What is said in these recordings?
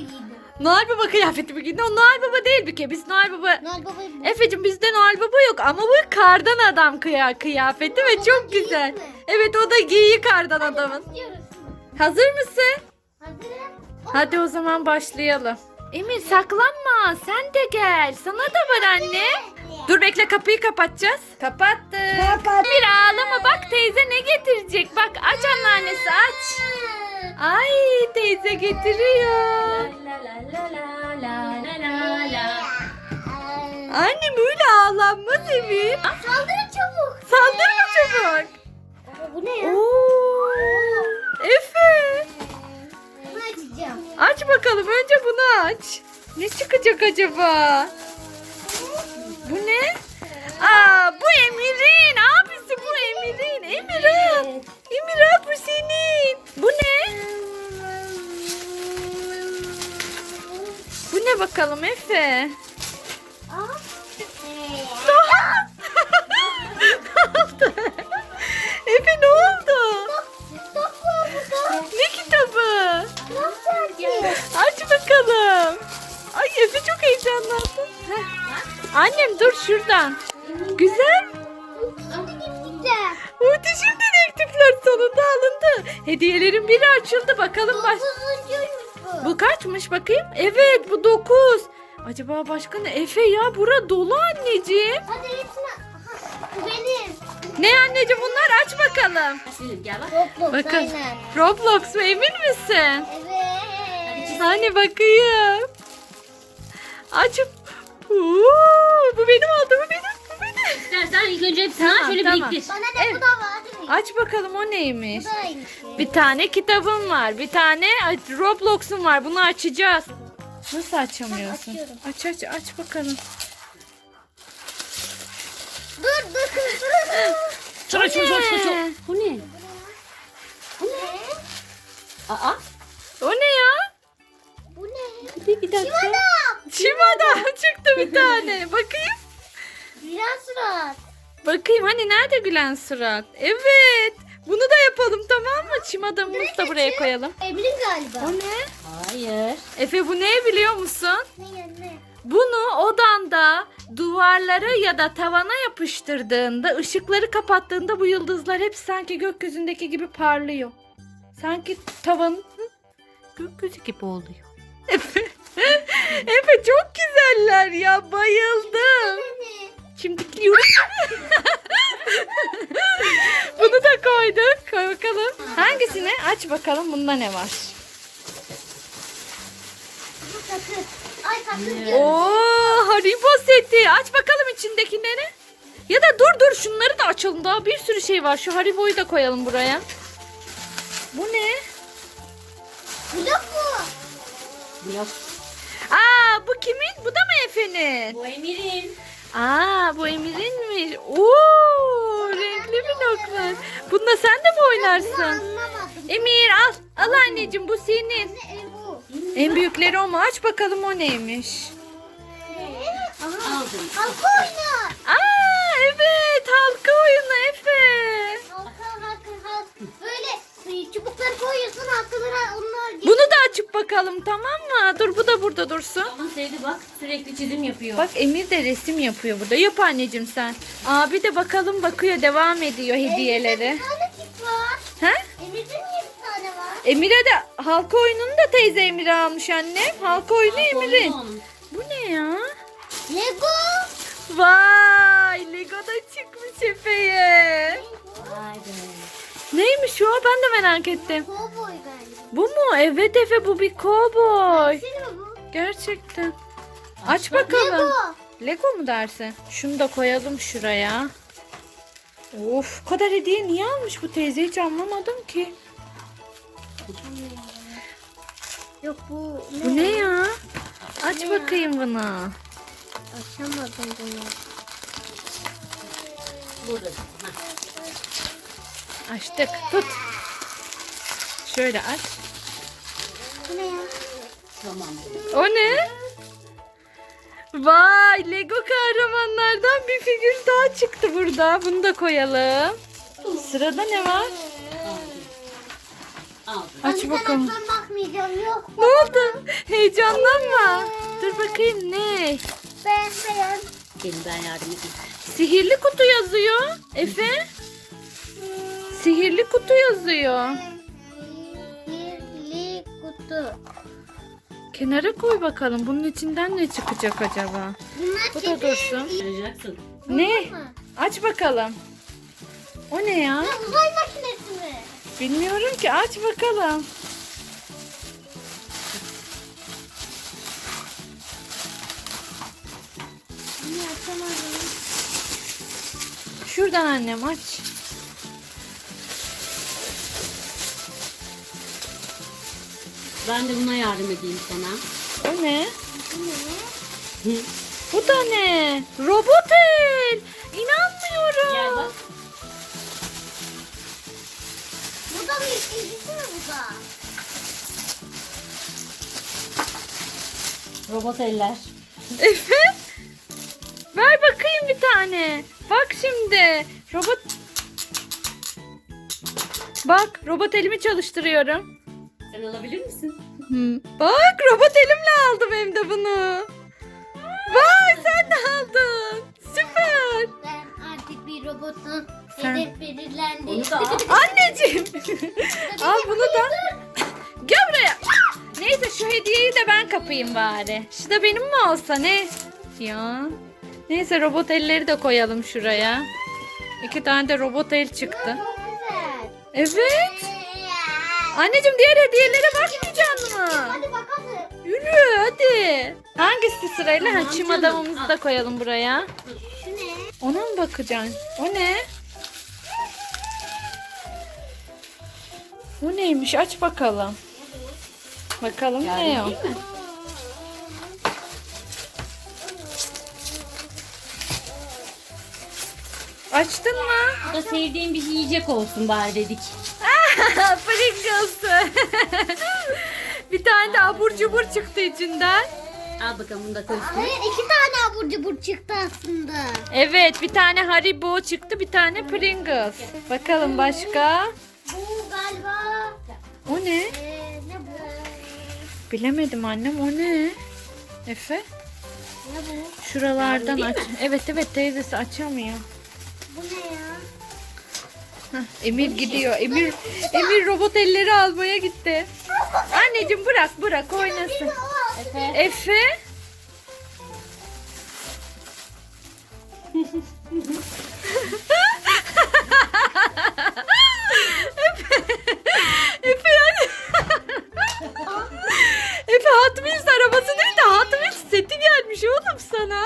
mi giydin? Noel Baba kıyafeti mi giydin? O Noel Baba değil bir kere. Biz Noel Baba... Noel Baba'yı Efe'cim bizde Noel Baba yok ama bu kardan adam kıya kıyafeti ve çok güzel. mi? Evet o da giyi kardan adamın. istiyoruz. Hazır mısın? Hazırım. Hadi o zaman başlayalım. Emir saklanma sen de gel. Sana da var anne. Dur bekle kapıyı kapatacağız. Kapattık. Kapat. Emir ağlama bak teyze ne getirecek. Bak aç anneannesi aç. Ay teyze getiriyor. Anne böyle ağlanmaz Emir. Saldırın çabuk. Saldırma çabuk. Aa, Bu ne ya? Oo. Efe. Bunu açacağım. Aç bakalım önce bunu aç. Ne çıkacak acaba? Bu ne? Aa bu Emir'in. Abisi bu Emir'in. Emir al. Emir al bu senin. Ne bakalım Efe? Oldu? Efe ne oldu? Ne kitabı? Aç bakalım. Ay Efe çok heyecanlandı. Heh. Annem dur şuradan. Güzel. Muhteşem dedektifler sonunda alındı. Hediyelerin biri açıldı. Bakalım baş... Dokuzuncuymuş bu. Kaçmış bakayım? Evet bu 9. Acaba başka ne? Efe ya bura dolu anneciğim. Hadi hepsini. Aha, Bu benim. Ne anneciğim bunlar aç bakalım. Roblox Bakın. aynen. Roblox mu emin misin? Evet. Hani bakayım. Açıp. Oo, bu benim oldu bu benim. İstersen ilk önce hepsini Tamam, şöyle tamam. biriktir. Bana da Evet. bu da var değil mi? Aç bakalım o neymiş. Bu da aynı şey. Bir tane kitabım var. Bir tane Roblox'um var. Bunu açacağız. Nasıl açamıyorsun? Açıyorum. Aç aç aç bakalım. Dur dur dur şuna şuna şuna, ne? şuna. Bu ne? Bu ne? Aa. O ne ya? Bu ne? Bir, bir dakika. Adam. Çimada çıktı bir tane. Bakayım. Gülen surat. Bakayım hani nerede gülen surat? Evet. Bunu da yapalım tamam mı? Çim adamımızı da buraya koyalım. Evelyn galiba. O ne? Hayır. Efe bu ne biliyor musun? Ne ne? Bunu odanda duvarlara ya da tavana yapıştırdığında, ışıkları kapattığında bu yıldızlar hep sanki gökyüzündeki gibi parlıyor. Sanki tavanın gökyüzü gibi oluyor. Efe, Efe çok güzeller ya bayıldım. Ne? Çimdikliyorum. Bunu da koyduk. Koy bakalım. Hangisini? Aç bakalım bunda ne var. Bu sakız. Ay sakız diyorum. Oo Haribo seti. Aç bakalım içindekileri. Ya da dur dur şunları da açalım. Daha bir sürü şey var. Şu Haribo'yu da koyalım buraya. Bu ne? Blok mu? Yok. Aa bu kimin? Bu da mı Efe'nin? Bu Emir'in. Aa bu Emir'inmiş. Oo renkli bloklar. Bununla sen de mi oynarsın? anlamadım. Emir al. Al anneciğim bu senin. En büyükleri o mu? Aç bakalım o neymiş. Aha. Aldım. Halka oynar. Aa evet halka oyunu çubukları koyuyorsun halkalara onlar geliyor. Bunu da açıp bakalım tamam mı? Dur bu da burada dursun. Ama sevdi bak sürekli çizim yapıyor. Bak Emir de resim yapıyor burada. Yap anneciğim sen. Abi de bakalım bakıyor devam ediyor Emir'de hediyeleri. bir tane kit var. Ha? Emir'de niye bir tane var? Emir'e de halka oyununu da teyze Emir'e almış anne. Halka oyunu Emir'in. Onun. Bu ne ya? Lego. Vay Lego da çıkmış Efe'ye. Vay be. Neymiş o? Ben de merak ettim. Cowboy galiba. Bu mu? Evet Efe bu bir kovboy. Senin mi bu? Gerçekten. Aç bakalım. Lego. Lego mu dersin? Şunu da koyalım şuraya. Of, bu kadar hediye niye almış bu teyze hiç anlamadım ki. Yok bu Bu ne ya? Aç Ne ya? bakayım bunu. Açamadım bunu. Burada. Açtık. Tut. Şöyle aç. Bu ne ya? Tamam. O ne? Vay Lego kahramanlardan bir figür daha çıktı burada. Bunu da koyalım. Sırada ne var? Aç bakalım. yok. Ne oldu? Heyecanlanma. Dur bakayım ne? Ben ben. Gelin ben yardım edeyim. Sihirli kutu yazıyor. Efe? Sihirli kutu yazıyor. Sihirli kutu. Kenara koy bakalım. Bunun içinden ne çıkacak acaba? Bunlar Bu da dursun. Ne? mı? Aç bakalım. O ne ya? Ya uzay makinesi mi? Bilmiyorum ki. Aç bakalım. Şuradan annem aç. Ben de buna yardım edeyim sana. O ne? Bu ne? Hı. Bu da ne? Robot el. İnanmıyorum. Gel bak. Bu da mı ikincisi mi bu da? Robot eller. Efe? Ver bakayım bir tane. Bak şimdi. Robot... Bak robot elimi çalıştırıyorum. Sen alabilir misin? Hmm. Bak robot elimle aldım hem de bunu. Vay sen de aldın. Süper. Ben artık bir robotun Sen- hedef belirlendi. Onu da al. Anneciğim. al bunu da. Gel buraya. Neyse şu hediyeyi de ben kapayım bari. Şu da benim mi olsa ne? Ya. Neyse robot elleri de koyalım şuraya. İki tane de robot el çıktı. Çok güzel. Evet. Anneciğim diğer hediyelere bakmayacaksın mı? Hadi bakalım. Yürü hadi. Hangisi sırayla? Tamam ha, çim canım, adamımızı da koyalım buraya. Şu ne? Ona mı bakacaksın? O ne? Bu neymiş? Aç bakalım. Bakalım Yardım ne o? Açtın mı? Bu da sevdiğim bir yiyecek olsun bari dedik. Pringles. bir tane de abur cubur çıktı içinden. Al bakalım bunu da koy üstüne. Hayır iki tane abur cubur çıktı aslında. Evet bir tane Haribo çıktı bir tane Pringles. Bakalım başka. Bu galiba O ne? ee, ne bu? Bilemedim annem o ne? Efe? Ne bu? Şuralardan aç. Evet evet teyzesi açamıyor. Bu ne ya? Emir gidiyor. Emir Emir robot elleri almaya gitti. Anneciğim bırak bırak oynasın. Efe. Efe? Efe yani. Efe Hot Wheels arabası değil de Hot Wheels seti gelmiş oğlum sana.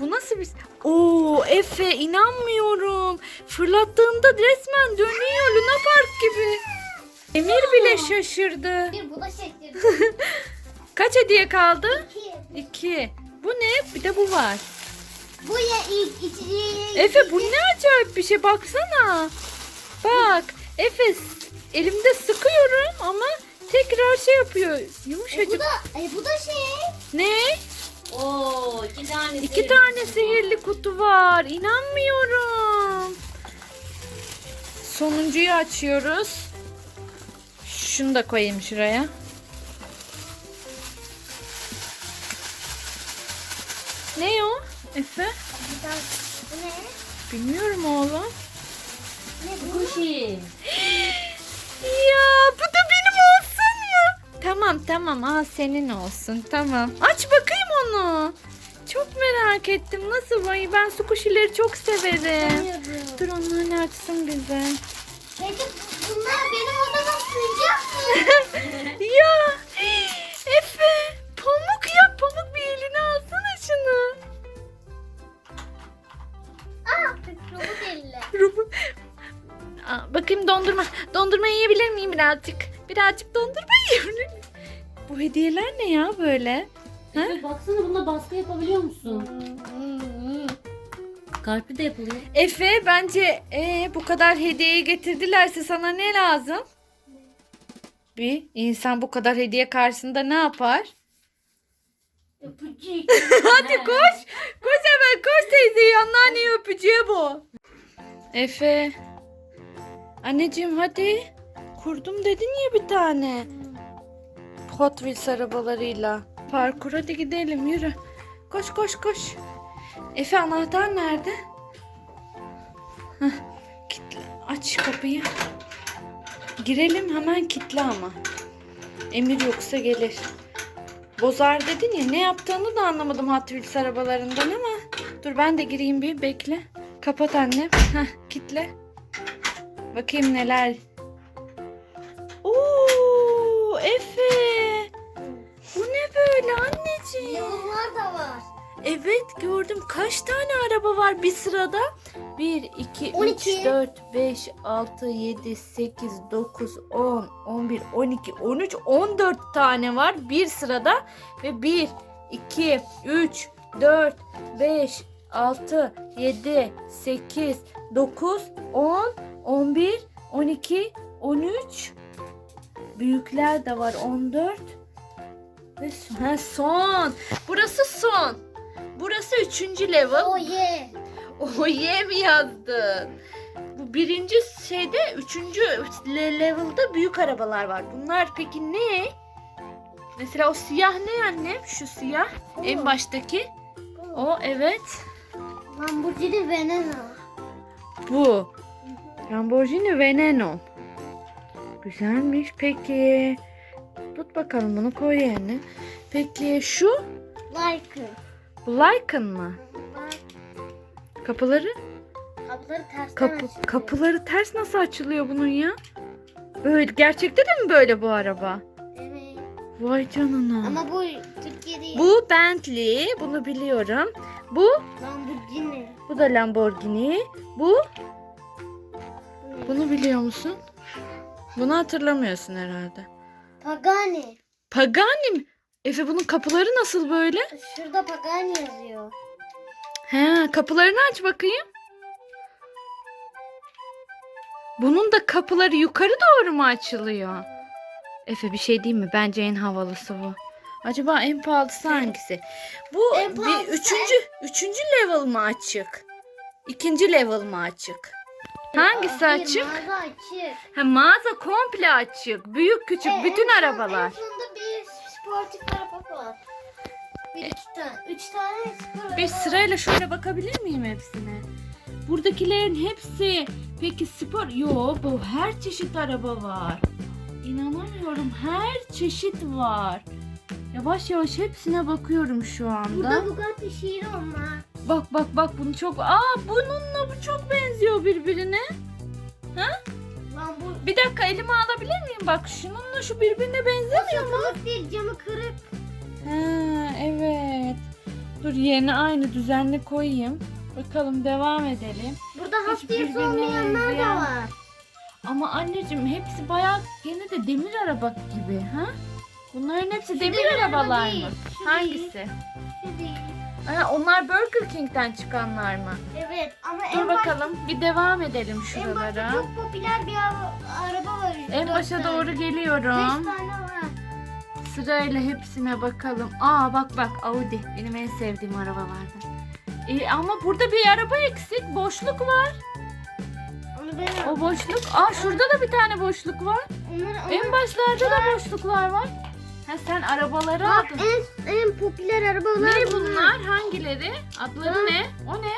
Bu nasıl bir... Oo Efe inanmıyorum. Fırlattığında resmen dönüyor Luna Park gibi. Emir bile şaşırdı. Bir bu da. Kaç hediye kaldı? İki. İki. Bu ne? Bir de bu var. Bu ya ilk içeceği. Efe bu ne acayip bir şey baksana. Bak Efe elimde sıkıyorum ama tekrar şey yapıyor. E, bu Yumuşacık. da e, bu da şey. Ne? Oo iki tane. İki tane sihirli kutu var. İnanmıyorum. Sonuncuyu açıyoruz. Şunu da koyayım şuraya. Ne o? Efe? Bu ne? Bilmiyorum oğlum. Ne bu? Ya bu da benim olsun mu? Tamam tamam al senin olsun tamam. Aç bakayım onu. Çok merak ettim. Nasıl vay ben su kuşileri çok severim. Dur onları açsın bize. Peki bunlar benim odama sığacak mı? ya Efe pamuk ya pamuk bir elini alsana şunu. Aa robot elle. Rubu- Aa, bakayım dondurma. Dondurma yiyebilir miyim birazcık? Birazcık dondurma yiyebilir miyim? Bu hediyeler ne ya böyle? Efe baksana bunda baskı yapabiliyor musun? Kalpli de yapılıyor. Efe bence ee, bu kadar hediyeyi getirdilerse sana ne lazım? Bir insan bu kadar hediye karşısında ne yapar? Öpücük. Hadi koş. Koş hemen koş teyzeyi anneanneyi öpeceği bu. Efe. Anneciğim hadi. Kurdum dedin ya bir tane. Hot Wheels arabalarıyla. Parkur hadi gidelim yürü. Koş koş koş. Efe anahtar nerede? Heh, kitle. Aç kapıyı. Girelim hemen kitle ama. Emir yoksa gelir. Bozar dedin ya ne yaptığını da anlamadım Hot Wheels arabalarından ama. Dur ben de gireyim bir bekle. Kapat annem. Heh, kitle. Bakayım neler. Oo ne böyle anneciğim? Yollar da var. Evet gördüm. Kaç tane araba var bir sırada? 1, 2, 3, 12. 4, 5, 6, 7, 8, 9, 10, 11, 12, 13, 14 tane var bir sırada. Ve 1, 2, 3, 4, 5, 6, 7, 8, 9, 10, 11, 12, 13. Büyükler de var 14. Ve son. Ha, son. Burası son. Burası üçüncü level. Yeah. Oye mi yazdın? Bu birinci şeyde üçüncü le- level'da büyük arabalar var. Bunlar peki ne? Mesela o siyah ne annem? Şu siyah en baştaki. O evet. Lamborghini Veneno. Bu. Lamborghini Veneno. Güzelmiş. Peki. Tut bakalım bunu koy yerine. Peki şu Like. bu Lycan mı? Kapıları? Kapıları tersten Kapı, açılıyor. kapıları ters nasıl açılıyor bunun ya? Böyle gerçekte de mi böyle bu araba? Evet. Vay canına. Ama bu Türkiye değil. Bu Bentley, bunu biliyorum. Bu Lamborghini. bu da Lamborghini. Bu bunu biliyor musun? Bunu hatırlamıyorsun herhalde. Pagani. Pagani mi? Efe bunun kapıları nasıl böyle? Şurada Pagani yazıyor. He, kapılarını aç bakayım. Bunun da kapıları yukarı doğru mu açılıyor? Efe bir şey diyeyim mi? Bence en havalısı bu. Acaba en pahalısı hangisi? Bu En bir pahalısı üçüncü, üçüncü level mı açık? İkinci level mı açık? Hangisi Hayır, açık? Mağaza açık. Ha, mağaza komple açık. Büyük küçük E, bütün en son- arabalar. En sonunda bir sportif araba var. Bir iki tane. Üç tane spor Bir araba sırayla şöyle bakabilir miyim hepsine? Buradakilerin hepsi peki spor? Yo bu her çeşit araba var. İnanamıyorum her çeşit var. Yavaş yavaş hepsine bakıyorum şu anda. Burada Bugatti Chiron var. Bak bak bak bunu çok... Aa bununla bu çok benziyor birbirine. Lambo Bir dakika elime alabilir miyim? Bak şununla şu birbirine benzemiyor mu? Satılık değil camı kırık. Ha evet. Dur yerine aynı düzenli koyayım. Bakalım devam edelim. Burada birbirine olmayanlar da var. Ama anneciğim hepsi bayağı gene de demir araba gibi ha? Bunların hepsi Şu demir, demir araba arabalar değil, mı? şu Hangisi? Değil. Ha, onlar Burger King'den çıkanlar mı? Evet ama Dur en, baş, bakalım bir devam edelim en şuralara. başta çok popüler bir araba, araba var. En Dört başa tane. doğru Beş geliyorum. tane var. Sırayla hepsine bakalım. Aa bak bak Audi benim en sevdiğim arabalardan. E, ama burada bir araba eksik. Boşluk var. Onu ben O boşluk. Aa şurada da bir tane boşluk var. Onları... En başlarda da boşluklar var. Ha sen arabaları Bak aldın. en, en popüler arabalar Ne bunlar? Hangileri? Adları ne? O ne?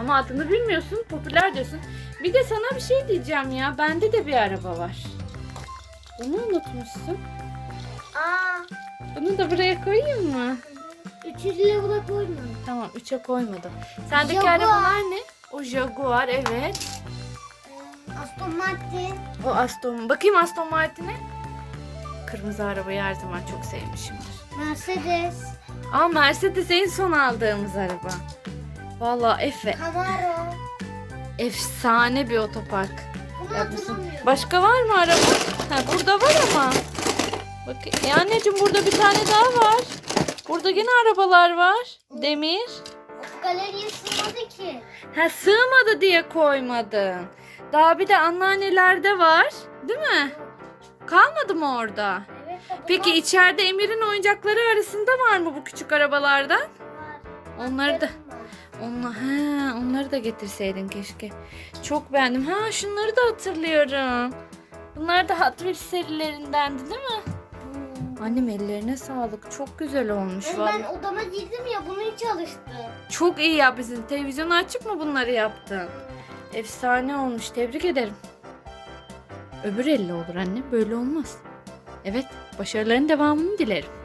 Ama adını bilmiyorsun. Popüler diyorsun. Bir de sana bir şey diyeceğim ya. Bende de bir araba var. Bunu unutmuşsun. Aa, Bunu da buraya koyayım mı? 300 level'a koyma. Tamam 3'e koymadım. Sendeki Jaguar. arabalar ne? O Jaguar evet. Ee, Aston Martin. O Aston. Bakayım Aston Martin'e. Kırmızı arabayı her zaman çok sevmişimdir. Mercedes. Aa Mercedes en son aldığımız araba. Vallahi Efe Camaro. efsane bir otopark. Bunu yapmışsın. hatırlamıyorum. Başka var mı araba? Ha burada var ama. Bak ya anneciğim burada bir tane daha var. Burada yine arabalar var. Demir. Galeriye sığmadı ki. Ha sığmadı diye koymadın. Daha bir de anneannelerde var. Değil mi? Kalmadı mı orada? Peki içeride Emir'in oyuncakları arasında var mı bu küçük arabalardan? Onları da onla, he, onları da getirseydin keşke. Çok beğendim. Ha şunları da hatırlıyorum. Bunlar da Hot Wheels serilerindendi değil mi? Hmm. Annem ellerine sağlık. Çok güzel olmuş ben, vallahi. Ben odama girdim ya bunun için alıştım. Çok iyi yapmışsın. Televizyonu açıp mı bunları yaptın? Efsane olmuş. Tebrik ederim. Öbür elle olur anne, böyle olmaz. Evet, başarıların devamını dilerim.